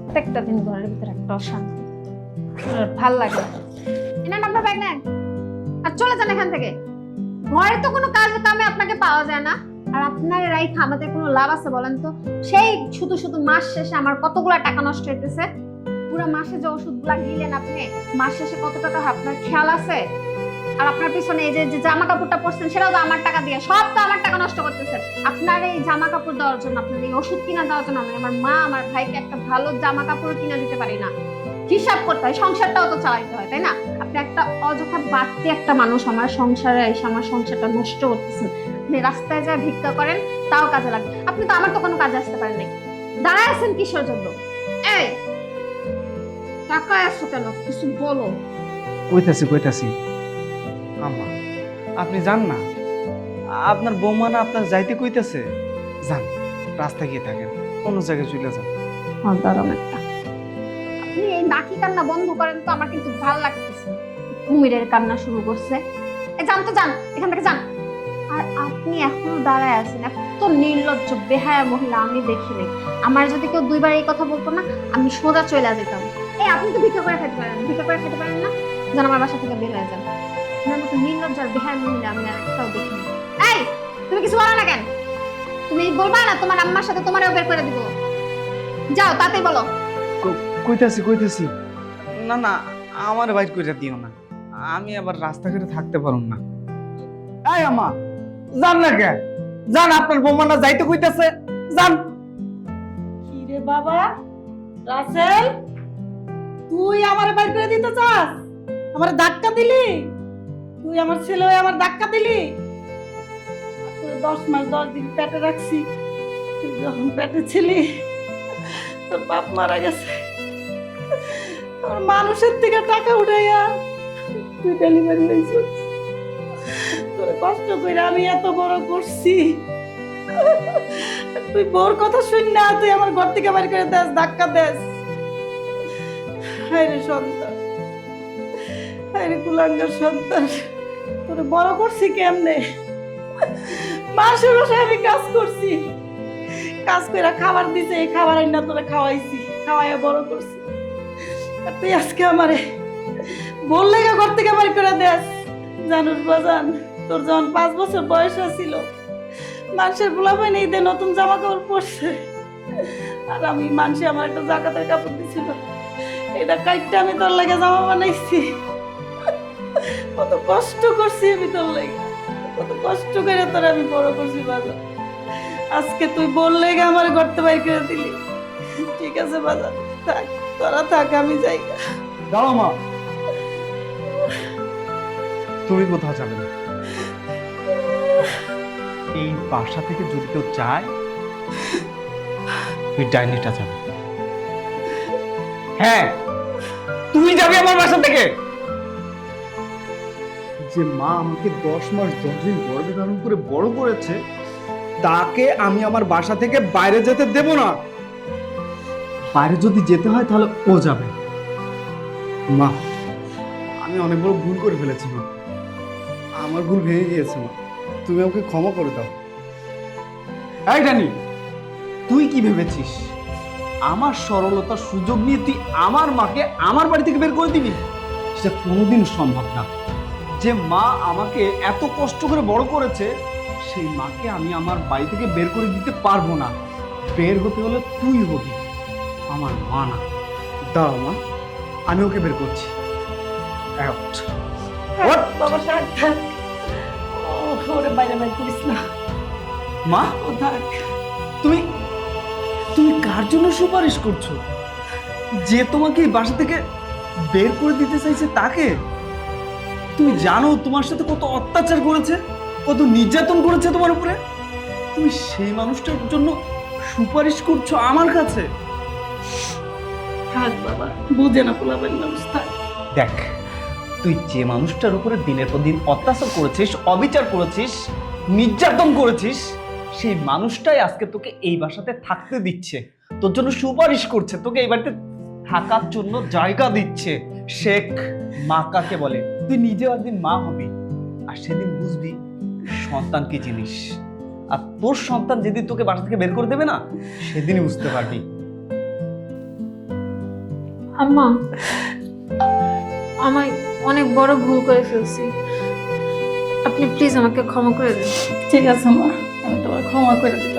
প্রত্যেকটা দিন ঘরের ভিতরে একটা অশান্তি। ভালো লাগে এনার নাম্বার নেন। আর চলে যান এখান থেকে। ঘরে তো কোনো কাজ কামে আপনাকে পাওয়া যায় না। আর আপনার রাই খামাতে কোনো লাভ আছে বলেন তো? সেই শুধু শুধু মাস শেষে আমার কতগুলা টাকা নষ্ট হইতেছে? পুরো মাসে যে ওষুধগুলা দিলেন আপনি, মাস শেষে কত টাকা আপনার খেয়াল আছে? আর আপনার পিছনে এই যে জামা কাপড়টা পরছেন, সেটাও তো আমার টাকা দিয়ে। সব তো আমার টাকা নষ্ট করতেছেন আপনার এই জামা কাপড় দেওয়ার জন্য, আপনার এই ওষুধ কিনা দেওয়ার জন্য আমি আমার মা, আমার ভাইকে একটা ভালো জামা কাপড় কিনা দিতে পারি না। হিসাব করতে হয়, সংসারটাও তো চালাইতে হয়, তাই না? আপনি একটা অযথা বাড়তি একটা মানুষ, আমার সংসারে এসে আমার সংসারটা নষ্ট করতেছেন। আপনি রাস্তায় যা ভিক্ষা করেন, তাও কাজে লাগে আপনি তো আমার তো কোনো কাজে আসতে পারেন নাই। দাঁড়ায় আছেন কিসের জন্য? এই টাকা আসছো কেন? কিছু বলো। কইতাছি কইতাছি। আম্মা, আপনি যান না। আপনার বৌমা না আপনার যাইতে কইতেছে। যান রাস্তা গিয়ে থাকেন, অন্য জায়গায় চলে যান। আপনি এই নাকি কান্না বন্ধ করেন তো আমার কিন্তু ভালো লাগতেছে। কুমিরের কান্না শুরু করছে। এ, যান তো, যান, এখান থেকে যান। আর আপনি এখনও দাঁড়ায় আছেন, এত নির্লজ্জ, বেহায়া মহিলা, আমি দেখিনি আমার যদি কেউ দুইবার এই কথা বলতো না, আমি সোজা চলে যেতাম। এই আপনি তো ভিক্ষা করে খেতে পারেন, ভিক্ষা করে খেতে পারেন না। যেন, আমার বাসা থেকে বের হয়ে যান। আপনার মতো নির্লজ্জ আর মহিলা আমি আর একটাও দেখিনি। এই তুমি কিছু বলো না কেন? তুমি বলবা না তোমার আম্মার সাথে তোমারও বের করে দিব। যাও তাতে বলো। কইতাছি কইতাছি। না না আমার বাইর কইরা দিও না। আমি আবার রাস্তাঘাটে থাকতে পারুম না। এই আম্মা যান না কে? যান আপনার বৌমা না যাইতে কইতাছে। যান। কি রে বাবা? রাসেল তুই আমার বাইর করে দিতে চাস? আমার ধাক্কা দিলি? তুই আমার ছেলে হয়ে আমার ধাক্কা দিলি? দশ মাস, দশ দিন পেটে রাখছি। তুই যখন পেটে ছিলি, তোর বাপ মারা গেছে। তোর মানুষের থেকে টাকা উঠাইয়া তুই ডেলিভারি হয়েছিস তোর কষ্ট করে আমি এত বড় করছি। তুই বোর কথা শুন না, তুই আমার ঘর থেকে বাড়ি করে দেস ধাক্কা দেস হায় রে সন্তান। হায় রে কুলাঙ্গার বড় করছি কেমনে? মাসের বসে আমি কাজ করছি। কাজ করে খাবার দিছে, এই খাবার না তোরা খাওয়াইছি, খাওয়াইয়া বড় করছি। আর তুই আজকে আমারে বললে ঘর থেকে বাড়ি করে দেস। জানুস বাজান তোর যখন পাঁচ বছর বয়স ছিল মানুষের গোলাপাই নেই দে, নতুন জামা কাপড় পরছে। আর আমি মানুষে আমার একটা জাকাতের কাপড় দিছিল। এটা কাইটটা আমি তোর লাগে জামা বানাইছি। কত কষ্ট করছি আমি তোর লাগে। কত কষ্ট করে তোর আমি বড় করছি বাজার আজকে তুই বললে গে আমার ঘরতে বাইর করে দিলি। ঠিক আছে বাজার থাক, তোরা থাক, আমি যাই। দাঁড়াও, মা। তুমি কোথাও যাবে না। এই বাসা থেকে যদি কেউ যায় তুই ডাইনিটা যাবে। হ্যাঁ তুই যাবি আমার বাসা থেকে। যে মা আমাকে দশ মাস দশ দিন গর্ভে ধারণ করে বড় করেছে, তাকে আমি আমার বাসা থেকে বাইরে যেতে দেব না। বাইরে যদি যেতে হয় তাহলে ও যাবে। মা, আমি অনেক বড় ভুল করে ফেলেছি, মা। আমার ভুল ভেঙে গিয়েছে, মা। তুমি আমাকে ক্ষমা করে দাও। এই ডানি তুই কি ভেবেছিস? আমার সরলতার সুযোগ নিয়ে তুই আমার মাকে আমার বাড়ি থেকে বের করে দিবি? সেটা কোনোদিন সম্ভব না। যে মা আমাকে এত কষ্ট করে বড় করেছে সেই মাকে আমি আমার বাড়ি থেকে বের করে দিতে পারব না। বের হতে হলে তুই হবি আমার মা না। দাঁড়াও মা আমি ওকে বের করছি। Out. বাবা থাক। থাক ওরে বাইরে বাইর করিস না। মা? ও থাক। তুমি তুমি কার জন্য সুপারিশ করছ? যে তোমাকে এই বাসা থেকে বের করে দিতে চাইছে তাকে? তুমি জানো তোমার সাথে কত অত্যাচার করেছে? কত নির্যাতন করেছে তোমার উপরে? তুমি সেই মানুষটার জন্য সুপারিশ করছ আমার কাছে? থাক বাবা বুঝে না পোলাবেন মানুষ দেখ তুই যে মানুষটার উপরে দিনের পর দিন অত্যাচার করেছিস অবিচার করেছিস নির্যাতন করেছিস সেই মানুষটাই আজকে তোকে এই বাসাতে থাকতে দিচ্ছে। তোর জন্য সুপারিশ করছে তোকে এই বাড়িতে থাকার জন্য জায়গা দিচ্ছে। শেখ মা কাকে বলে। তুই নিজেও একদিন মা হবি আর সেদিন বুঝবি সন্তান কি জিনিস। আর তোর সন্তান যেদিন তোকে বাসা থেকে বের করে দেবে না সেদিনই বুঝতে পারবি। আম্মা আমি অনেক বড় ভুল করে ফেলছি। আপনি প্লিজ আমাকে ক্ষমা করে দিন। ঠিক আছে মা। আমি তোমার ক্ষমা করে দিলাম